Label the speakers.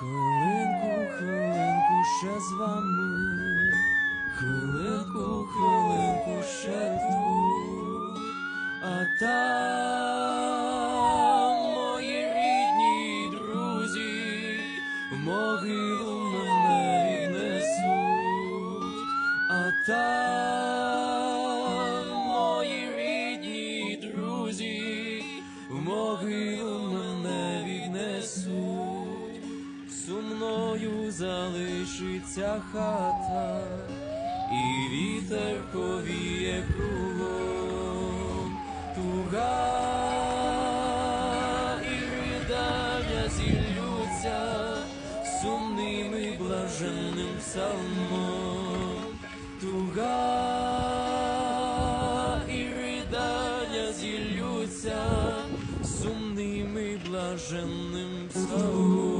Speaker 1: Хвилинку, хвилинку ще з вами, хвилинку, хвилинку ще тут, а там мої рідні друзі в могилу мене віднесуть, а там мої рідні друзі в могилу сумною залишиться хата, і вітер повіє кругом туга і ридання зіллються сумним і блаженним псалмом. Туга і ридання зіллються сумним блаженним псалмом.